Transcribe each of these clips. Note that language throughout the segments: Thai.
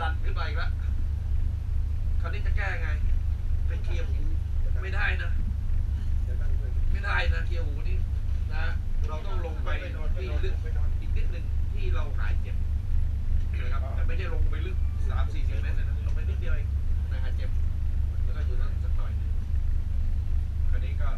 ดันขึ้นไปอีกแล้วคราวนี้จะแก้ไง ไปเคียวไม่ได้นะ ไม่ได้นะเคียร์หูนี่นะ เราต้องลงไปที่ลึกอีกนิดหนึ่งที่เราหายเจ็บนะครับแต่ไม่ใช่ลงไปลึกสามสี่สิบเมตรเลยนะลงไปนิดเดียวเองนะายเจ็บแล้วก็อยู่นั่นสักหน่อยคราวนี้ก็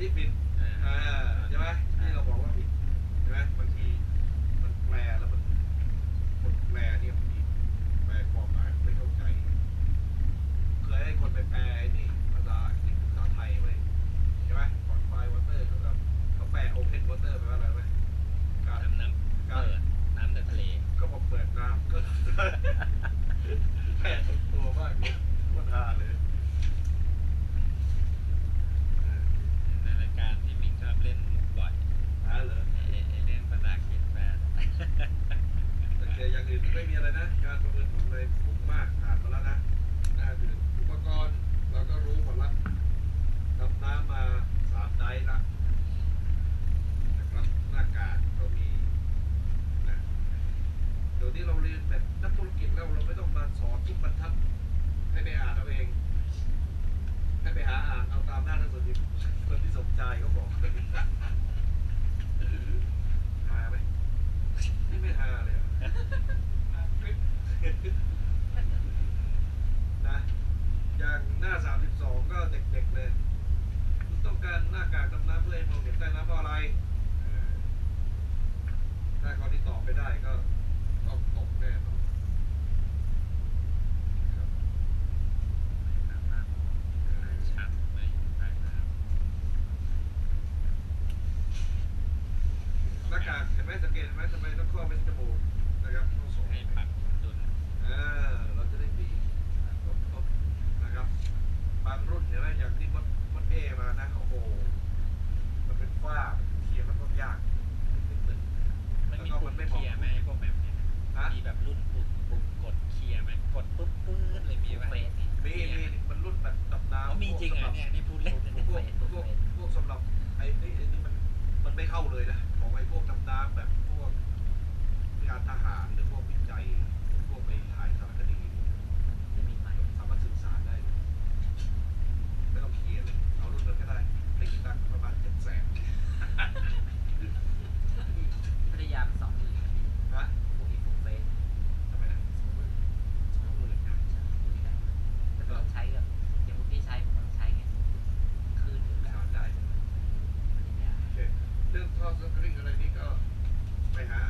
รีบบินอ่าใช่ไหมที่เราบอกว่าผิดใช่ไหมบางทีมันแปลแล้วมันคนแปลเนี่บางทีแปลความหมายไม่เข้าใจ เคยให้คนไปแปลนี่ภาษาภาษาไทยไว้ใช่ไหมคอนไฟวอเตอร์เขาก็เขาแปลโอเพนวอเตอร์แปลว่าอะไรไหมการทำน้ำการน้ำในทะเล ก็บอกเปิดน้ำก็แปลตัวมากเลยปัญหาเลย อะไรนี่ก็ไปหา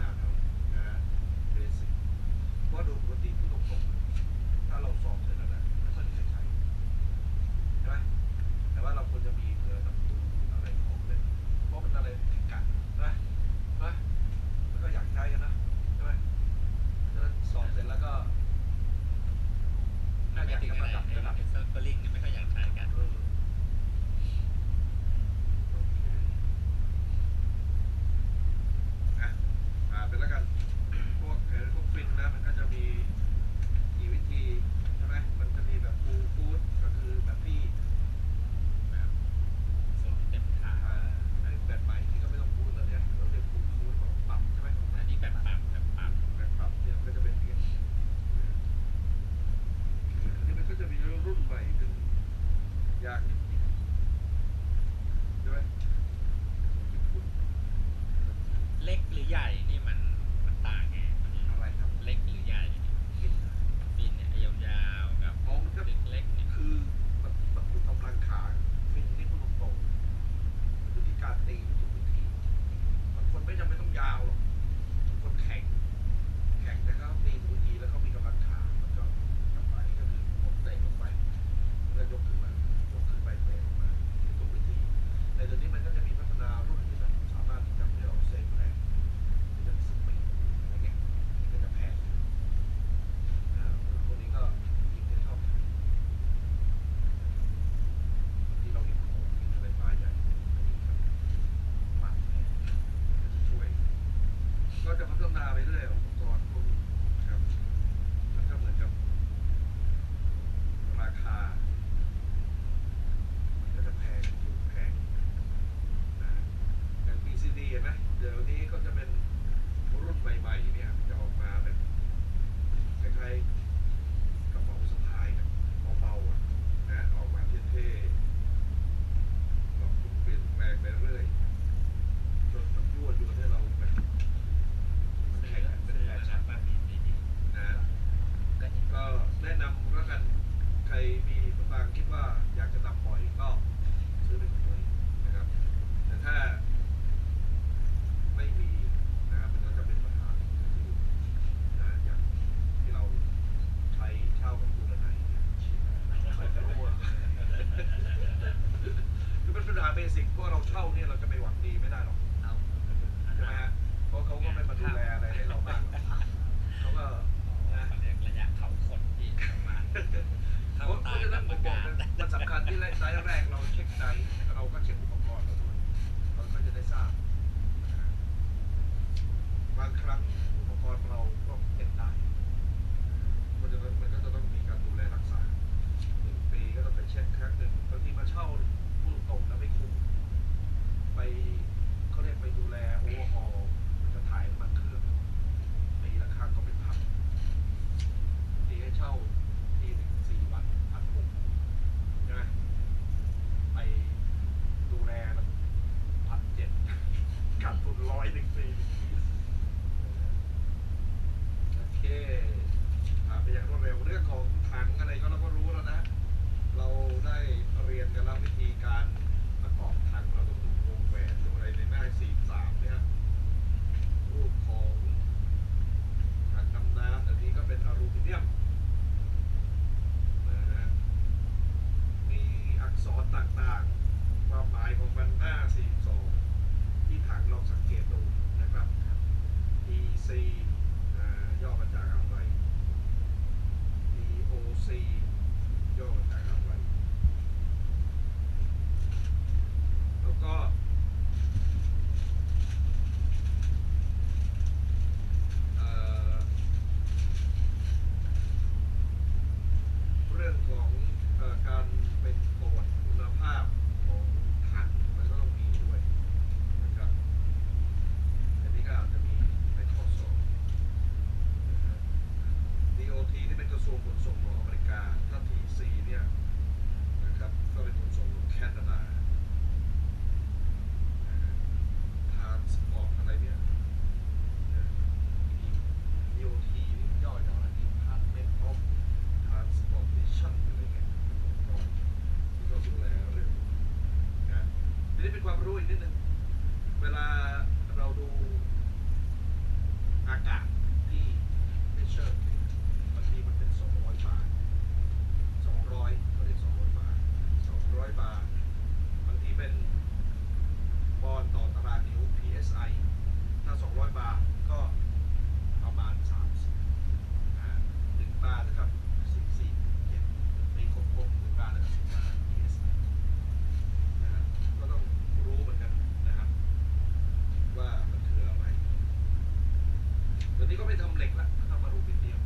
นี้ก็ไปทำเหล็กละทำมารูเป็นเดียว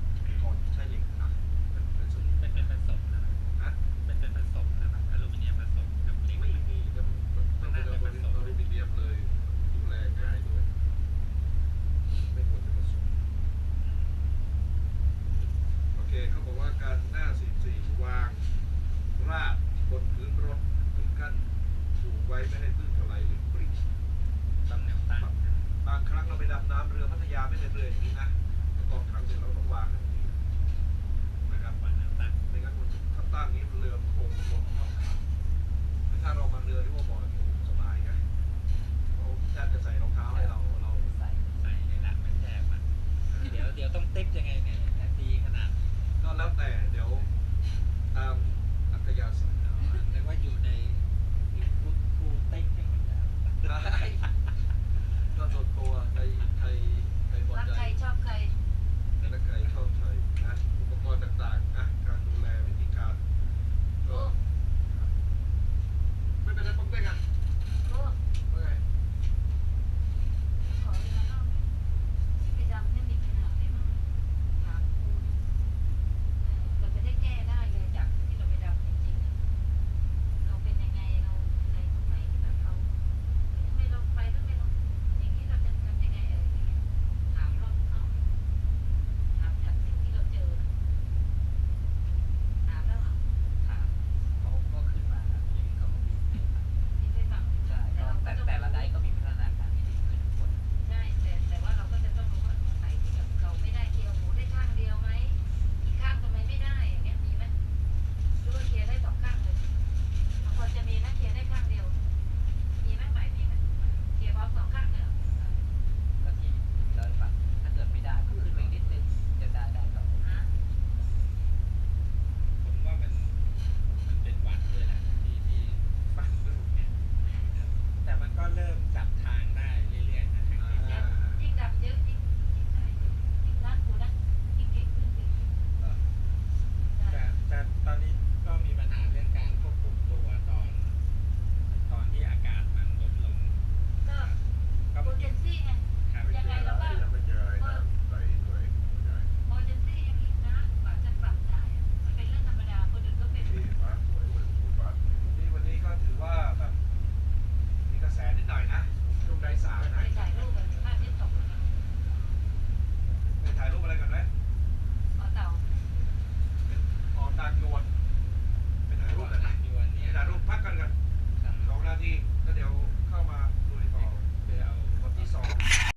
ก่อนใช่เหล็กนะเป็นเป็นเป็นผสมนะฮะเป็นเป็นผสมนะครัอลูมิเนียมผสมกับเหล็ไม่มีครับมันน่าจะผสมอลูมิเนียมเลยดูแลง่ายด้วย ไม่ควรจะผสมโอเคเขาบอกว่าการหน้าสี่สี่วางราบบนพื้นรถถึงกั้นถูกไว้ไม่ให้พื้น wagen.